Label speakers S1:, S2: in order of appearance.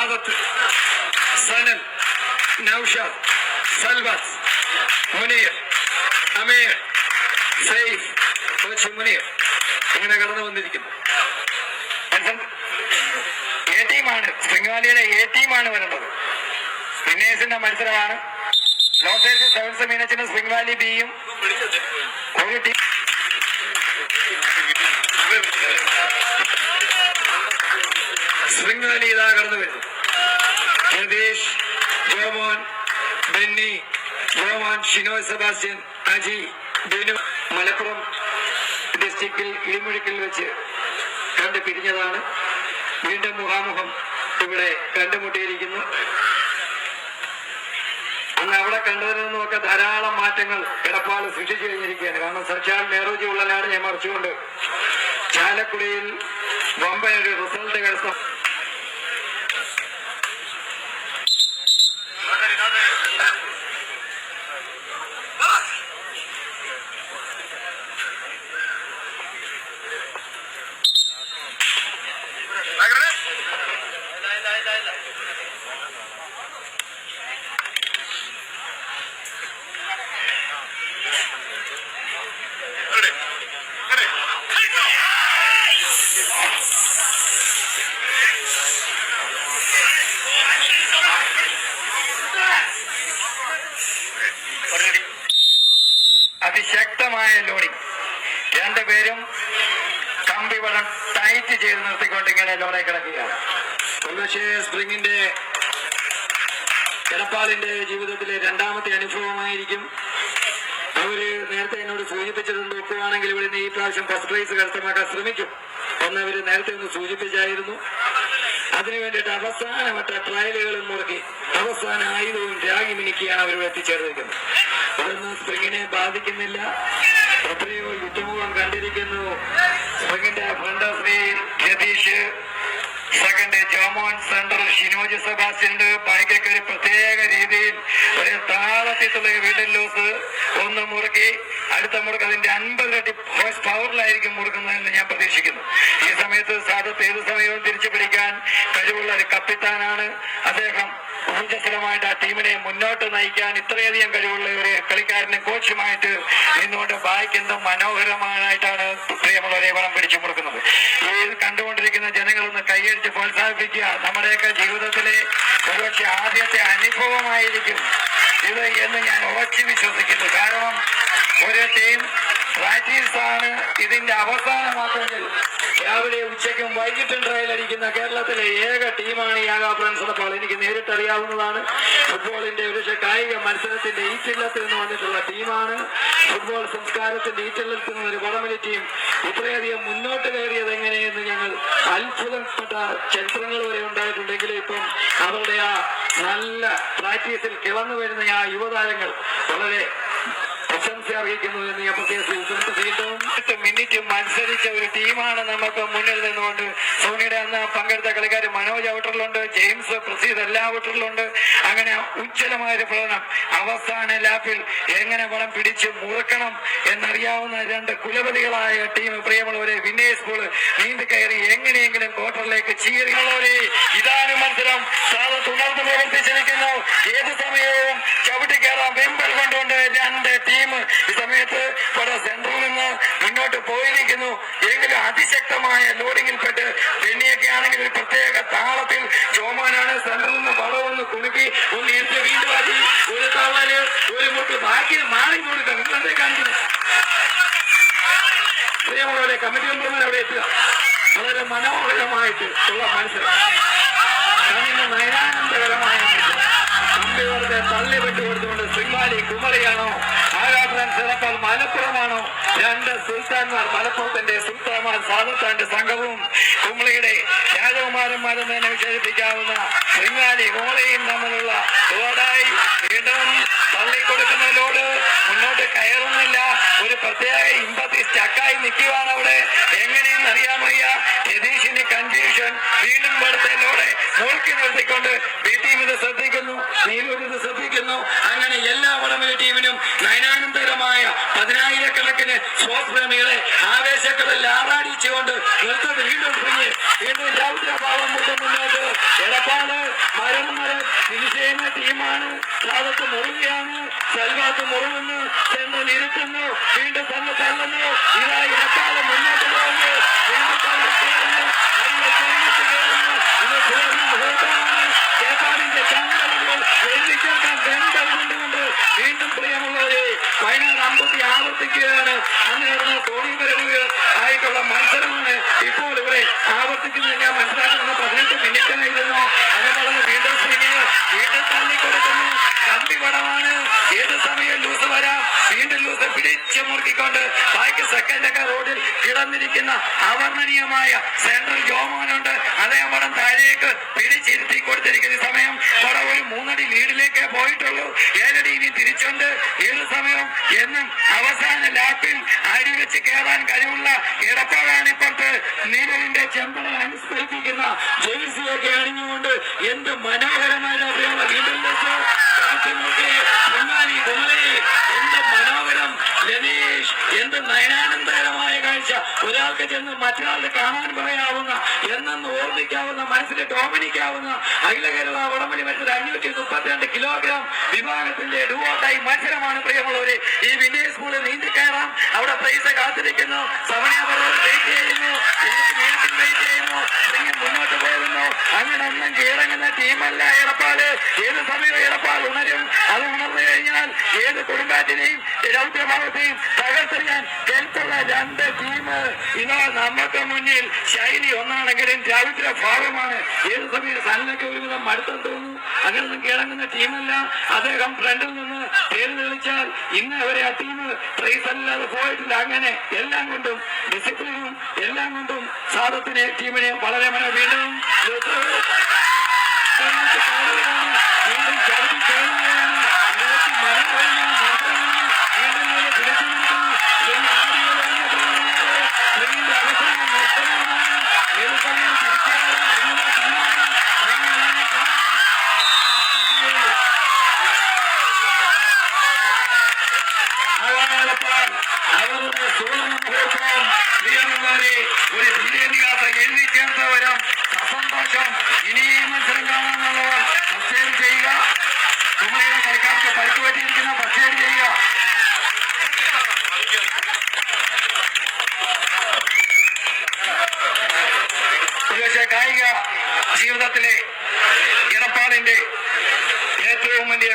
S1: Sadath Sanan Nousha Salvas Muneer Ameer Saif coach Muneer ഇങ്ങനെ കടന്നു വന്നിരിക്കുന്നു. എ ടീമാണ് സിംഗാലിയുടെ എ ടീമാണ് വരുന്നത്. സ്പിന്നേഴ്സിന്റെ മത്സരമാണ്. ലോട്ടേഴ്സ് സെവൻസ് മീനച്ചിന് സിംഗാലി ബിയും ഒരു ടീം സ്പ്രിംഗ് വാലി ഇതാ കടന്നു വരുന്നു ജഗദീഷ് ജോമോൻ ബെന്നി ജോമോൻ ഷിനോയ് സെബാസ്റ്റ്യൻ അജി ബിനു മലപ്പുറം ഡിസ്ട്രിക്റ്റിൽ ഇടിമുഴുക്കിൽ വെച്ച് കണ്ടു പിരിഞ്ഞതാണ്. വീണ്ടും മുഖാമുഖം ഇവിടെ കണ്ടുമുട്ടിയിരിക്കുന്നു. അന്ന് അവിടെ കണ്ടതിൽ നിന്നുമൊക്കെ ധാരാളം മാറ്റങ്ങൾ എടപ്പാൾ സൃഷ്ടിച്ചു കഴിഞ്ഞിരിക്കുകയാണ്. കാരണം സർച്ചാൽ നെഹ്റുജി ഉള്ളനാട് ഞാൻ മറിച്ചുകൊണ്ട് ചാലക്കുടിയിൽ ബൊമ്പൻ ചെയ്ത് നിർത്തിക്കൊണ്ട് ഇങ്ങനെ ലോറെ കിടക്കുകയാണ്. ഒരുപക്ഷെ സ്പ്രിങ്ങിന്റെ എടപ്പാളിന്റെ ജീവിതത്തിലെ രണ്ടാമത്തെ അനുഭവമായിരിക്കും. അവർ നേരത്തെ എന്നോട് സൂചിപ്പിച്ചിട്ടുണ്ട് നോക്കുകയാണെങ്കിൽ ഇവിടെ ഈ പ്രാവശ്യം ഫസ്റ്റ് പ്രൈസ് കരസ്ഥമാക്കാൻ ശ്രമിക്കും. എന്ന് അവർ നേരത്തെ ഒന്ന് സൂചിപ്പിച്ചായിരുന്നു. അതിനു വേണ്ടിയിട്ട് അവസാനമറ്റ ട്രയലുകളും മുറുക്കി അവസാന ആയുധവും രാഗി മിനുക്കിയാണ് അവർ എത്തിച്ചേർന്നിരിക്കുന്നത്. അതൊന്നും സ്പ്രിങ്ങിനെ ബാധിക്കുന്നില്ല. യുദ്ധമുഖം കണ്ടിരിക്കുന്നു. സ്പ്രിങ്ങിന്റെ front Shri Ratheesh second Jomon centre Shinoj സെബാസ്റ്റ്യന്റെ ബാക്കൊക്കെ ഒരു പ്രത്യേക രീതിയിൽ ഒരു താളത്തിലുള്ള വീട്ടിൽ ലോസ് ഒന്ന് മുറുക്കി അടുത്ത മുറുക്ക് അതിന്റെ അൻപത് ഇരട്ടി ഹോഴ്സ് പവറിലായിരിക്കും മുറുക്കുന്നതെന്ന് ഞാൻ പ്രതീക്ഷിക്കുന്നു. ഈ സമയത്ത് സാധത്ത് ഏത് സമയവും തിരിച്ചു പിടിക്കാൻ കഴിവുള്ള ഒരു കപ്പിത്താനാണ് അദ്ദേഹം. ഊർജസ്വലമായിട്ട് ആ ടീമിനെ മുന്നോട്ട് നയിക്കാൻ ഇത്രയധികം കഴിവുള്ള ഒരു കളിക്കാരനും കോച്ചുമായിട്ട് നിന്നുകൊണ്ട് ബായ്ക്കെന്തും മനോഹരമായിട്ടാണ് പ്രിയമുള്ളവരെ വളം പിടിച്ചു മുറുക്കുന്നത്. ഈ കണ്ടുകൊണ്ടിരിക്കുന്ന ജനങ്ങളൊന്ന് കൈയടിച്ച് പ്രോത്സാഹിപ്പിക്കുക. നമ്മുടെയൊക്കെ ജീവിതത്തിലെ ഒരുപക്ഷെ ആദ്യത്തെ അനുഭവമായിരിക്കും ഇത് എന്ന് ഞാൻ ഉറച്ചു വിശ്വസിക്കുന്നു. കാരണം ഒരു ടീം പ്രാക്ടീസ് ആണ് ഇതിന്റെ അവസാനമാക്കുമെങ്കിൽ രാവിലെ ഉച്ചയ്ക്കും വൈകിട്ടും ഈ ആകാ എനിക്ക് നേരിട്ട് അറിയാവുന്നതാണ് ഫുട്ബോളിന്റെ ഒരു കായിക മത്സരത്തിന്റെ ഈറ്റില്ലത്തിൽ നിന്ന് വന്നിട്ടുള്ള ടീമാണ്. ഫുട്ബോൾ സംസ്കാരത്തിന്റെ ഈറ്റില്ലത്തിൽ നിന്ന് ഒരു വടമലി ടീം ഇത്രയധികം മുന്നോട്ട് കയറിയത് എങ്ങനെയെന്ന് ഞങ്ങൾ അത്ഭുതപ്പെട്ട ചരിത്രങ്ങൾ വരെ ഉണ്ടായിട്ടുണ്ടെങ്കിൽ ഇപ്പം അവരുടെ ആ നല്ല പ്രാക്ടീസിൽ കിളന്നു വരുന്ന ആ യുവതാരങ്ങൾ വളരെ അർഹിക്കുന്നു എന്ന് ഞാൻ മിനിറ്റ് മത്സരിച്ച ഒരു ടീമാണ് നമുക്ക് മുന്നിൽ നിന്നുകൊണ്ട്. സോണിയുടെ അന്ന് പങ്കെടുത്ത കളിക്കാർ മനോജ് ഔട്ടറിലുണ്ട്. ജെയിംസ് പ്രസീദ് എല്ലാ ഔട്ടറിലുണ്ട്. അങ്ങനെ ഉജ്ജ്വലമായ ഒരു പ്രകടനം. അവസാന ലാപ്പിൽ എങ്ങനെ വളം പിടിച്ച് മുറുക്കണം എന്നറിയാവുന്ന രണ്ട് കുലപതികളായ ടീം പ്രിയമുള്ളവരെ വിന്നേഴ്സ് ബോൾ നീന്തി കയറി എങ്ങനെയെങ്കിലും ക്വാർട്ടറിലേക്ക് ചീറിയുള്ളവരെ. ഇതാണ് മത്സരം. സാധ തുടർന്ന് പ്രവർത്തിച്ചിരിക്കുന്നു ഏത് സമയവും ചവിട്ടി കയറാൻ വെമ്പൽ കൊണ്ടുകൊണ്ട് രണ്ട് ടീം ഈ സമയത്ത് ഇവിടെ സെന്ററിൽ നിന്ന് മുന്നോട്ട് പോയിരിക്കുന്നു. എങ്കിലും അതിശക്തമായ ലോഡിങ്ങിൽപ്പെട്ട് വെണ്ണിയൊക്കെ ആണെങ്കിൽ ഒരു പ്രത്യേക താളത്തിൽ ചോമാനാണ് സെന്ററിൽ നിന്ന് വളവൊന്ന് കുണുക്കി ഒന്ന് എടുത്ത് വീണ്ടും അതി ഒരു തള്ളൽ ഒരു മുട്ട് ബാക്കി മാറി കൊടുക്കുക. നിങ്ങളെ കാണിക്കുന്നു കമ്മിറ്റി മെമ്പർമാർ അവിടെ എത്തുക. വളരെ മനോഹരമായിട്ട് ഉള്ള കണ്ണിന് നയനാനന്ദകരമായ കമ്പിയോടെ തള്ളി വിട്ടുകൊടുത്തുകൊണ്ട് സിംഗാലി കുമളിയാണോ ആരാധന ചിലപ്പോൾ മലപ്പുറമാണോ? രണ്ട് സുൽത്താൻമാർ മലപ്പുറത്തിന്റെ സുൽത്താൻമാർ സാധത്താന്റെ സംഘവും കുമളിയുടെ രാജകുമാരന്മാരും തന്നെ വിശേഷിപ്പിക്കാവുന്ന സിംഗാലി കുമളിയും തമ്മിലുള്ള ഓടായി വീണ്ടും തള്ളിക്കൊടുക്കുന്ന ലോഡ് മുന്നോട്ട് കയറുന്നില്ല. ഒരു പ്രത്യേക ഇമ്പത്തി സ്റ്റക്കായി നിൽക്കുകയാണ് അവിടെ. എങ്ങനെയെന്ന് അറിയാൻ രതീഷിന് കൺഫ്യൂഷൻ വീണ്ടും വെറുതെ ലോഡ് നോക്കി നിർത്തിക്കൊണ്ട് ബി ടീം ഇത് ശ്രദ്ധിക്കുന്നു നീലൂർ ഇത് ശ്രദ്ധിക്കുന്നു അങ്ങനെ എല്ലാ വടമല ടീമിനും നയനാനന്ദകരമായ പതിനായിരക്കണക്കിന് സ്പോർട്സ് പ്രേമികളെ ആവേശക്കടലിൽ ആറാടിച്ചുകൊണ്ട് നിർത്തത് വീണ്ടും പിരിഞ്ഞ് വീണ്ടും രൗദ്രഭാവം മുതൽ മുന്നോട്ട് എടപ്പാട് മരണം വരെ ഫിനിഷ് ടീമാണ്. സാദത്ത് മുറുകയാണ് സെൽവാത്ത് മുറുകുന്നു ചെന്ന് ഇരുത്തുന്നു വീണ്ടും തന്നെ തള്ളുന്നു. ഇതാ എടപ്പാട് മുന്നോട്ട് പോകുന്നു. വീണ്ടും തള്ളി മുറുക്കിക്കൊണ്ട് ബാക്കി സെക്കൻഡൊക്കെ റോഡിൽ കിടന്നിരിക്കുന്ന അവർണനീയമായ സെൻട്രൽ ജോമോനുണ്ട്. അതേ പടം താഴേക്ക് പിടിച്ചിരുത്തി കൊടുത്തിരിക്കുന്ന സമയം പടം ഒരു മൂന്നടി ലീഡിലേക്ക് പോയിട്ടുള്ളൂ. ഏഴടി ഇനി തിരിച്ചുണ്ട്. ഏത് സമയവും എന്നും അവസാന ലാപ്പിൽ അരി വെച്ച് കയറാൻ കഴിവുള്ള ഇടപ്പാടാണ് ഇപ്പോഴത്തെ ചെമ്പനെ ചെമ്പട അനുസ്മരിപ്പിക്കുന്ന ജേഴ്സിയൊക്കെ അണിഞ്ഞുകൊണ്ട് എന്ത് മനോഹരമായ മറ്റൊരാൾക്ക് കാണാൻ പറയാവുന്ന എന്നെന്ന് ഓർമ്മിക്കാവുന്ന മനസ്സിൽ ടോമിനിക്കാവുന്ന അഖില കേരള ഉടമ്പടി മത്സരം അഞ്ഞൂറ്റി മുപ്പത്തിരണ്ട് കിലോഗ്രാം വിഭാഗത്തിന്റെ ഡുവോട്ടായി മത്സരമാണ് പ്രിയമുള്ളവരെ. ഈ വിനയ സ്കൂളിൽ നീന്തി കയറാം. അവിടെ പ്രൈസ് കാത്തിരിക്കുന്നു. സമയ വെയിറ്റ് ചെയ്യുന്നു. വെയിറ്റ് ചെയ്യുന്നു. അങ്ങനെ കീഴങ്ങുന്ന ടീമല്ല എടപ്പാട് ഏത് സമയവും എടപ്പാട് ഉണരും. അത് ഉണർന്നു കഴിഞ്ഞാൽ ഏത് കൊടുങ്കാറ്റിനെയും രൗദ്രഭാവത്തെയും തകർത്തെറിയാൻ കെൽപ്പുള്ള രണ്ട് ടീം ഇതാ നമുക്ക് മുന്നിൽ ശൈലി ഒന്നാണെങ്കിലും രൗദ്ര ഭാവമാണ് ഏത് സമയം സന്നൊക്കെ ഒരുവിധം മടുത്തം തോന്നുന്നു. അങ്ങനൊന്നും കീഴങ്ങുന്ന ടീമല്ല. അദ്ദേഹം ഫ്രണ്ടിൽ നിന്ന് പേര് തെളിച്ചാൽ ഇന്ന് അവരെ ആ ടീം പ്രൈസ് അല്ലാതെ പോയിട്ടില്ല. അങ്ങനെ എല്ലാം കൊണ്ടും ഡിസിപ്ലിനും എല്ലാം കൊണ്ടും സാധത്തിനെ ടീമിനെ വളരെ മനോ ഒരുപക്ഷെ കായിക ജീവിതത്തിലെ ഇടപ്പാടിന്റെ ഏറ്റവും വലിയ